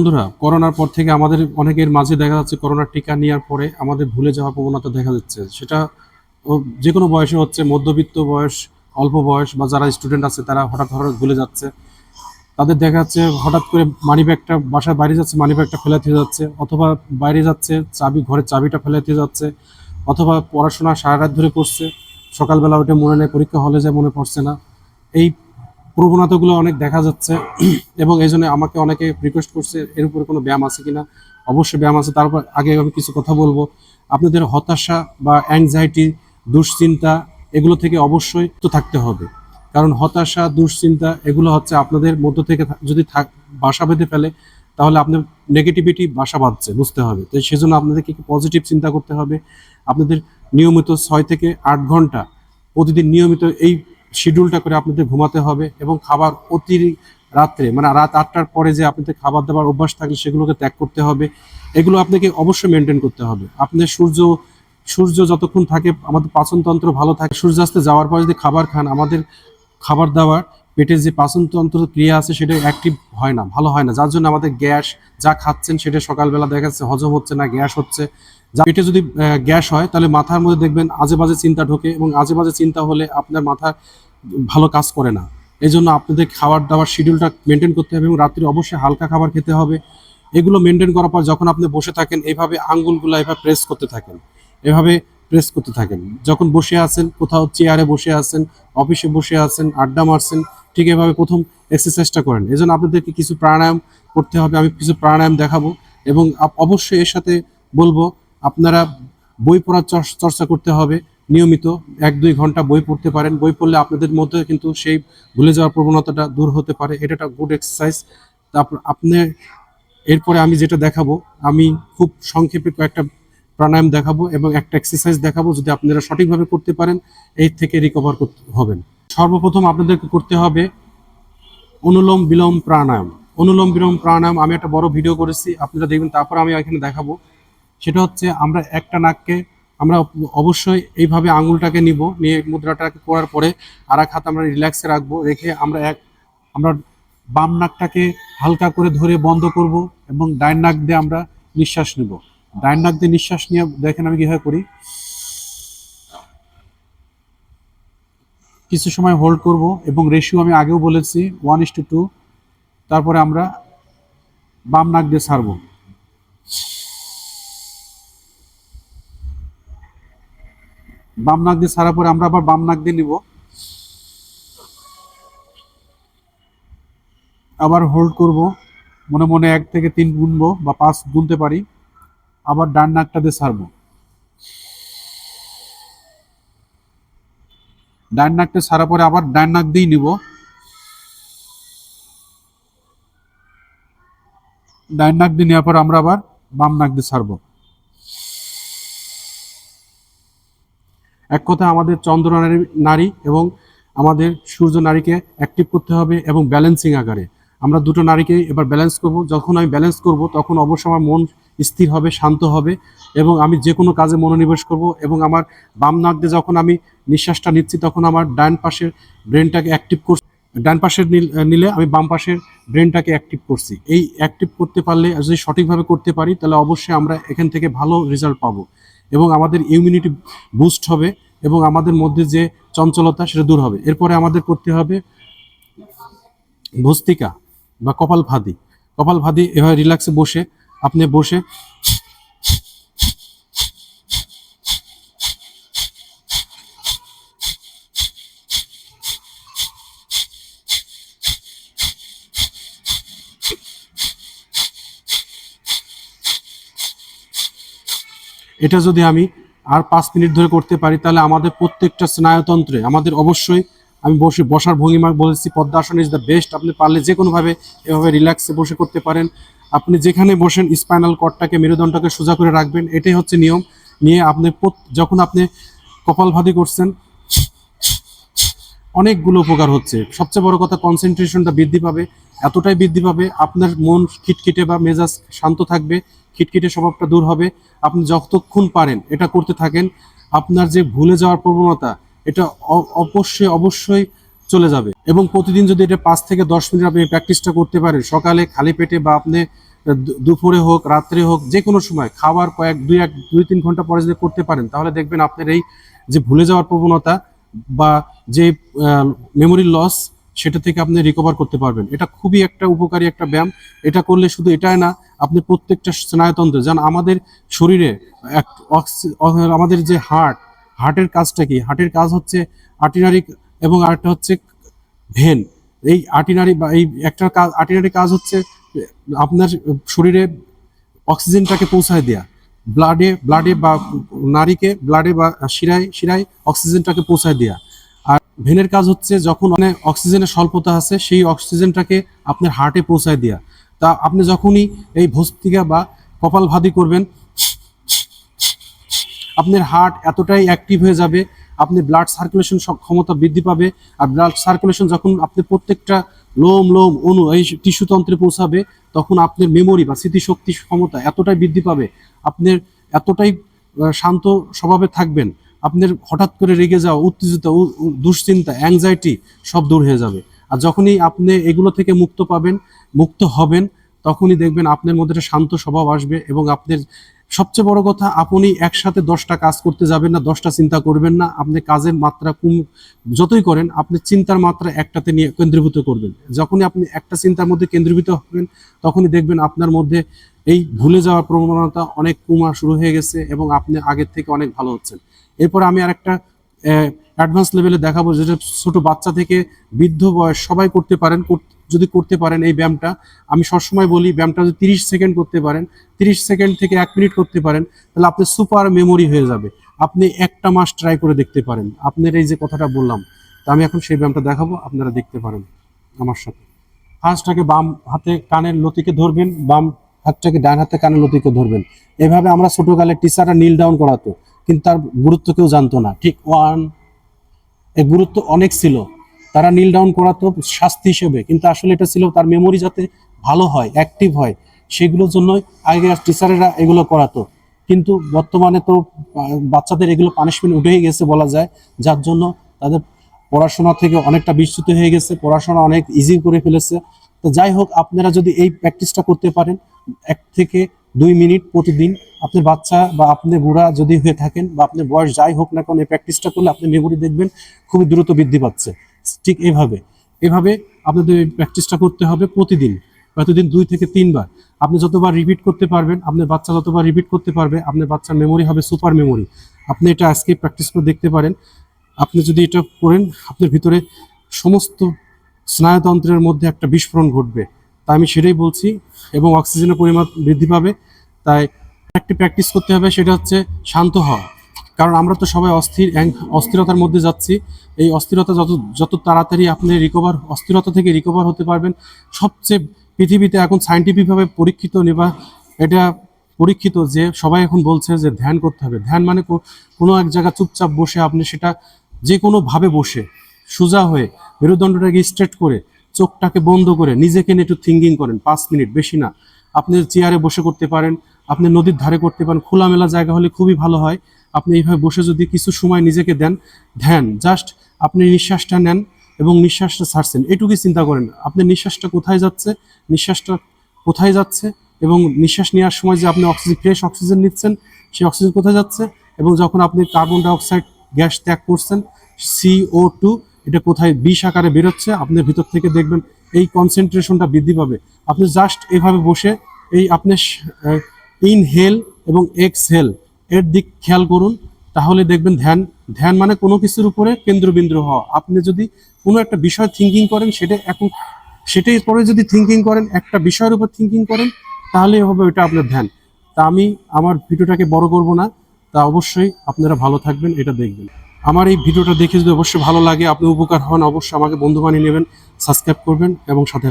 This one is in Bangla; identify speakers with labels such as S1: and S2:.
S1: বন্ধুরা, করোনার পর থেকে আমাদের অনেকের মাঝে দেখা যাচ্ছে করোনার টিকা নেওয়ার পরে আমাদের ভুলে যাওয়ার প্রবণতা দেখা যাচ্ছে সেটা যে কোনো বয়সে হচ্ছে, মধ্যবিত্ত বয়স, অল্প বয়স বা যারা স্টুডেন্ট আছে তারা হঠাৎ হঠাৎ ভুলে যাচ্ছে। তাদের দেখা যাচ্ছে হঠাৎ করে মানি ব্যাগটা বাসার বাইরে যাচ্ছে মানি ব্যাগটা ফেলে দিয়ে যাচ্ছে, অথবা বাইরে যাচ্ছে, চাবি, ঘরের চাবিটা ফেলে দিয়ে যাচ্ছে, অথবা পড়াশোনা সারা রাত ধরে করছে, সকালবেলা উঠে মনে নেয় পরীক্ষা হলে যায় মনে পড়ছে না। এই প্রবণতাগুলো অনেক দেখা যাচ্ছে। এবং এই জন্য আমাকে অনেকে রিকোয়েস্ট করছে, এর উপরে কোনো ব্যায়াম আছে কিনা? অবশ্যই ব্যায়াম আছে। তারপর আগে আমি কিছু কথা বলব। আপনাদের হতাশা বা অ্যাংজাইটি দুশ্চিন্তা, এগুলো থেকে অবশ্যই তো থাকতে হবে। কারণ হতাশা, দুশ্চিন্তা, এগুলো হচ্ছে আপনাদের মধ্য থেকে যদি থাক বাসা বেঁধে ফেলে, তাহলে আপনার নেগেটিভিটি বাসা বাঁধছে, বুঝতে হবে। তো সেজন্য আপনাদেরকে কি পজিটিভ চিন্তা করতে হবে। আপনাদের নিয়মিত ছয় থেকে আট ঘণ্টা প্রতিদিন নিয়মিত এই শিডিউলটা করে আপনাদের ঘুমাতে হবে এবং খাবার অতি রাত্রে মানে রাত আটটার পরে যে আপনাদের খাবার দাবার অভ্যাস থাকলে সেগুলোকে ত্যাগ করতে হবে। এগুলো আপনাকে অবশ্যই মেনটেন করতে হবে। আপনার সূর্য সূর্য যতক্ষণ থাকে, আমাদের পাচনতন্ত্র ভালো থাকে। সূর্যাস্তে যাওয়ার পর যদি খাবার খান, আমাদের খাবার দাবার, পেটের যে পাচনতন্ত্র ক্রিয়া আছে সেটা অ্যাক্টিভ হয় না, ভালো হয় না। যার জন্য আমাদের গ্যাস যা খাচ্ছেন সেটা সকালবেলা দেখা যাচ্ছে হজম হচ্ছে না, গ্যাস হচ্ছে। যা পেটে যদি গ্যাস হয়, তাহলে মাথার মধ্যে দেখবেন আজে বাজে চিন্তা ঢোকে এবং আজে বাজে চিন্তা হলে আপনার মাথা ভালো কাজ করে না। এই জন্য আপনাদের খাবার দাবার শিডিউলটা মেনটেন করতে হবে এবং রাত্রে অবশ্যই হালকা খাবার খেতে হবে। এগুলো মেনটেন করার পর যখন আপনি বসে থাকেন এইভাবে আঙ্গুলগুলো এভাবে প্রেস করতে থাকেন। এভাবে প্রেস করতে থাকেন। যখন বসে আছেন, কোথাও চেয়ারে বসে আছেন অফিসে বসে আছেন, আড্ডা মারছেন, ঠিক এভাবে প্রথম এক্সারসাইজটা করেন। এই জন্য আপনাদেরকে কিছু প্রাণায়াম করতে হবে। আমি কিছু প্রাণায়াম দেখাবো এবং অবশ্যই এর সাথে বলব, আপনারা বই পড়ার চর্চা করতে হবে। নিয়মিত এক, দুই ঘণ্টা বই পড়তে পারেন। বই পড়লে আপনাদের মধ্যে কিন্তু সেই ভুলে যাওয়ার প্রবণতাটা দূর হতে পারে। এটা একটা গুড এক্সারসাইজ তারপর আপনি, এরপরে আমি যেটা দেখাবো, আমি খুব সংক্ষেপে কয়েকটা প্রাণায়াম দেখাবো এবং একটা এক্সারসাইজ দেখাবো যদি আপনারা সঠিকভাবে করতে পারেন এই থেকে রিকভার করতে হবেন। সর্বপ্রথম আপনাদেরকে করতে হবে অনুলোম বিলোম প্রাণায়াম। অনুলোম বিলোম প্রাণায়াম আমি একটা বড় ভিডিও করেছি, আপনারা দেখবেন, তারপর আমি এখানে দেখাবো। সেটা হচ্ছে আমরা একটা নাককে আমরা অবশ্যই এইভাবে আঙুলটাকে নিব, নিয়ে মুদ্রাটাকে করার পরে আর এক হাত আমরা রিল্যাক্সে রাখব, রেখে আমরা এক, আমরা বাম নাকটাকে হালকা করে ধরে বন্ধ করব এবং ডাইন নাক দিয়ে আমরা নিঃশ্বাস নেব। ডাইন নাক দিয়ে নিঃশ্বাস নিয়ে দেখেন আমি কীভাবে করি। কিছু সময় হোল্ড করব এবং রেশিও আমি আগেও বলেছি ওয়ান ইস টু টু তারপরে আমরা বাম নাক দিয়ে ছাড়বো। বাম নাক দিয়ে ছাড়ার পরে আমরা আবার বাম নাক দিয়ে নিব। আবার হোল্ড করব। মনে মনে এক থেকে তিন গুনবো বা পাঁচ গুনতে পারি। আবার ডান নাকটা দিয়ে ছাড়বো ডান নাকটা ছাড়ার পরে আবার ডান নাক দিয়েই নিব। ডান নাক দিয়ে নেওয়ার পর আমরা আবার বাম নাক দিয়ে ছাড়বো এক কথা আমাদের চন্দ্র নারী নারী এবং আমাদের সূর্য নারীকে অ্যাক্টিভ করতে হবে এবং ব্যালেন্সিং আকারে। আমরা দুটো নারীকে এবার ব্যালেন্স করব। যখন আমি ব্যালেন্স করব, তখন অবশ্যই আমার মন স্থির হবে, শান্ত হবে এবং আমি যে কোনো কাজে মনোনিবেশ করব এবং আমার বাম নাক দিয়ে যখন আমি নিঃশ্বাসটা নিচ্ছি, তখন আমার ডান পাশের ব্রেনটাকে অ্যাক্টিভ করছি। ডান পাশের নিলে আমি বাম পাশের ব্রেনটাকে অ্যাক্টিভ করছি। এই অ্যাক্টিভ করতে পারলে, যদি সঠিকভাবে করতে পারি, তাহলে অবশ্যই আমরা এখান থেকে ভালো রেজাল্ট পাবো। এবং আমাদের ইমিউনিটি বুস্ট হবে এবং আমাদের মধ্যে যে চঞ্চলতা সেটা দূর হবে। এরপরে আমাদের করতে হবে ভস্তিকা বা কপাল ভাদি কপাল ভাদি এভাবে রিল্যাক্সে বসে, আপনি বসে এটা যদি আমি আর পাঁচ মিনিট ধরে করতে পারি, তাহলে আমাদের প্রত্যেকটা স্নায়ুতন্ত্রে আমাদের অবশ্যই আমি বসে, বসার ভঙ্গিমা বলেছি, পদ্মাসন ইজ দ্য বেস্ট আপনি পারলে যে কোনোভাবে এভাবে রিল্যাক্সে বসে করতে পারেন। আপনি যেখানে বসেন স্পাইনাল কর্ডটাকে মেরুদণ্ডটাকে সোজা করে রাখবেন। এটাই হচ্ছে নিয়ম। নিয়ে আপনি যখন আপনি কপালভাতি করছেন, অনেকগুলো উপকার হচ্ছে। সবচেয়ে বড় কথা কনসেন্ট্রেশনটা বৃদ্ধি পাবে। এতটাই বৃদ্ধি পাবে, আপনার মন খিটখিটে বা মেজাজ শান্ত থাকবে, খিটখিটে স্বভাবটা দূর হবে। আপনি যতক্ষণ পারেন এটা করতে থাকেন, আপনার যে ভুলে যাওয়ার প্রবণতা, এটা অবশ্যই অবশ্যই চলে যাবে। এবং প্রতিদিন যদি এটা পাঁচ থেকে দশ মিনিট আপনি প্র্যাকটিসটা করতে পারেন, সকালে খালি পেটে বা আপনি দুপুরে হোক, রাত্রে হোক, যে কোনো সময় খাবার কয়েক, দুই এক, দুই তিন ঘণ্টা পরে যদি করতে পারেন, তাহলে দেখবেন আপনার এই যে ভুলে যাওয়ার প্রবণতা বা যে মেমোরি লস সেটা থেকে আপনি রিকভার করতে পারবেন। এটা খুবই একটা উপকারী একটা ব্যায়াম। এটা করলে শুধু এটাই না, আপনি প্রত্যেকটা স্নায়ুতন্ত্র যেন আমাদের শরীরে এক আমাদের যে হার্ট হার্টের কাজটা কি? হার্টের কাজ হচ্ছে আর্টিনারি এবং আরেকটা হচ্ছে ভেন এই আর্টিনারি বা এই একটা কাজ আর্টিনারি কাজ হচ্ছে আপনার শরীরে অক্সিজেনটাকে পৌঁছায় দেয়া। ব্লাডে ব্লাডে বা নারীকে ব্লাডে বা শিরায় শিরায় অক্সিজেনটাকে পৌঁছায় দেয়া। ভেনের কাজ হচ্ছে যখন মানে অক্সিজেনের স্বল্পতা আছে, সেই অক্সিজেনটাকে আপনার হার্টে পৌঁছায় দেয়া। তা আপনি যখনই এই ভস্তিকা বা কপাল ভাদি করবেন, আপনার হার্ট এতটাই অ্যাক্টিভ হয়ে যাবে আপনি ব্লাড সার্কুলেশন ক্ষমতা বৃদ্ধি পাবে, আর ব্লাড সার্কুলেশন যখন আপনি প্রত্যেকটা লোম লোম অনু এই টিস্যুতন্ত্রে পৌঁছাবে, তখন আপনার মেমোরি বা স্মৃতিশক্তি ক্ষমতা এতটাই বৃদ্ধি পাবে, আপনার এতটাই শান্ত স্বভাবে থাকবেন আপনার হঠাৎ করে রেগে যাওয়া, উত্তেজিত দুশ্চিন্তা অ্যাংজাইটি সব দূর হয়ে যাবে। আর যখনই আপনি এগুলো থেকে মুক্ত পাবেন, মুক্ত হবেন, তখনই দেখবেন আপনার মধ্যে শান্ত স্বভাব আসবে এবং আপনার সবচেয়ে বড় কথা, আপনি একসাথে দশটা কাজ করতে যাবেন না, দশটা চিন্তা করবেন না। আপনি কাজের মাত্রা কম, যতই করেন, আপনি চিন্তার মাত্রা একটাতে নিয়ে কেন্দ্রীভূত করবেন। যখনই আপনি একটা চিন্তার মধ্যে কেন্দ্রীভূত হবেন, তখনই দেখবেন আপনার মধ্যে এই ভুলে যাওয়ার প্রবণতা অনেক কমা শুরু হয়ে গেছে এবং আপনি আগের থেকে অনেক ভালো হচ্ছেন। এরপর আমি আরেকটা অ্যাডভান্স লেভেলে দেখাবো যেটা ছোট বাচ্চা থেকে বৃদ্ধ বয়স সবাই করতে পারেন যদি করতে পারেন এই ব্যায়ামটা। আমি সবসময় বলি ব্যায়ামটা যদি তিরিশ সেকেন্ড করতে পারেন, তিরিশ সেকেন্ড থেকে এক মিনিট করতে পারেন, তাহলে আপনি সুপার মেমোরি হয়ে যাবে। আপনি একটা মাস ট্রাই করে দেখতে পারেন। আপনার এই যে কথাটা বললাম, তা আমি এখন সেই ব্যায়ামটা দেখাবো, আপনারা দেখতে পারেন আমার সাথে। হাঁসটাকে বাম হাতে কানের লতিকে ধরবেন, বাম হাতটাকে ডান হাতে কানের লতিকে ধরবেন। এভাবে আমরা ছোটকালে টিচাররা নীল ডাউন করাতো। কিন্তু তার গুরুত্ব কেউ জানতো না। ঠিক ওয়ান, এর গুরুত্ব অনেক ছিল। তারা নীল ডাউন করাতো শাস্তি হিসেবে, কিন্তু আসলে এটা ছিল তার মেমোরি যাতে ভালো হয় অ্যাক্টিভ হয়। সেগুলোর জন্যই আগে টিচারেরা এগুলো করাতো। কিন্তু বর্তমানে তো বাচ্চাদের এগুলো পানিশমেন্ট উঠেই গেছে বলা যায়। যার জন্য তাদের পড়াশোনা থেকে অনেকটা বিস্তৃত হয়ে গেছে, পড়াশোনা অনেক ইজি করে ফেলেছে। তো যাই হোক, আপনারা যদি এই প্র্যাকটিসটা করতে পারেন, এক থেকে দুই মিনিট প্রতিদিন আপনার বাচ্চা বা আপনি বুড়া যদি হয়ে থাকেন বা আপনার বয়স যাই হোক না কারণ এই প্র্যাকটিসটা করলে আপনি মেমোরি দেখবেন খুবই দ্রুত বৃদ্ধি পাচ্ছে। ঠিক এভাবে। এভাবে আপনাদের এই প্র্যাকটিসটা করতে হবে প্রতিদিন প্রতিদিন দুই থেকে তিনবার। আপনি যতবার রিপিট করতে পারবেন, আপনার বাচ্চা যতবার রিপিট করতে পারবে, আপনার বাচ্চার মেমোরি হবে সুপার মেমোরি আপনি এটা আজকে প্র্যাকটিস করে দেখতে পারেন। আপনি যদি এটা করেন, আপনার ভিতরে সমস্ত স্নায়ুতন্ত্রের মধ্যে একটা বিস্ফোরণ ঘটবে। তা আমি সেটাই বলছি, এবং অক্সিজেনের পরিমাণ বৃদ্ধি পাবে, তাই একটি প্র্যাকটিস করতে হবে, সেটা হচ্ছে শান্ত হওয়া। কারণ আমরা তো সবাই অস্থির অস্থিরতার মধ্যে যাচ্ছি, এই অস্থিরতা যত যত তাড়াতাড়ি আপনি রিকভার অস্থিরতা থেকে রিকভার হতে পারবেন, সবচেয়ে পৃথিবীতে এখন সাইন্টিফিকভাবে পরীক্ষিত নেবা, এটা পরীক্ষিত যে সবাই এখন বলছে যে ধ্যান করতে হবে। ধ্যান মানে কোনো এক জায়গা চুপচাপ বসে আপনি সেটা যে কোনো ভাবে বসে, সোজা হয়ে, মেরুদণ্ডটাকে স্ট্রেট করে চোখটাকে বন্ধ করে নিজেকে নিয়ে একটু থিঙ্কিং করেন, পাঁচ মিনিট, বেশি না। আপনি চেয়ারে বসে করতে পারেন, আপনি নদীর ধারে করতে পারেন, খোলামেলা জায়গা হলে খুবই ভালো হয়। আপনি এইভাবে বসে যদি কিছু সময় নিজেকে দেন, ধ্যান জাস্ট আপনি নিঃশ্বাসটা নেন এবং নিঃশ্বাসটা ছাড়ছেন এটুকুই চিন্তা করেন, আপনি নিঃশ্বাসটা কোথায় যাচ্ছে, নিঃশ্বাসটা কোথায় যাচ্ছে এবং নিঃশ্বাস নেওয়ার সময় যে আপনি অক্সিজেন ফ্রেশ অক্সিজেন নিচ্ছেন, সেই অক্সিজেন কোথায় যাচ্ছে এবং যখন আপনি কার্বন ডাইঅক্সাইড গ্যাস ত্যাগ করছেন সিও টু এটা কোথায় বিষ আকারে বেরোচ্ছে আপনার ভিতর থেকে দেখবেন এই কনসেন্ট্রেশনটা বৃদ্ধি পাবে। আপনি জাস্ট এভাবে বসে এই আপনি ইনহেল এবং এক্সহেল এর দিক খেয়াল করুন, তাহলে দেখবেন ধ্যান ধ্যান মানে কোনো কিছুর উপরে কেন্দ্রবিন্দু হওয়া। আপনি যদি কোনো একটা বিষয় থিঙ্কিং করেন, সেটা এখন, সেটাই পরে যদি থিঙ্কিং করেন, একটা বিষয়ের উপর থিঙ্কিং করেন, তাহলে হবে ওটা আপনার ধ্যান। তা আমি আমার ভিডিওটাকে বড় করব না, তা অবশ্যই আপনারা ভালো থাকবেন, এটা দেখবেন। আমার এই ভিডিওটা দেখে যদি অবশ্যই ভালো লাগে, আপনি উপকার হন, অবশ্যই আমাকে বন্ধু বানিয়ে নেবেন, সাবস্ক্রাইব করবেন এবং সাথে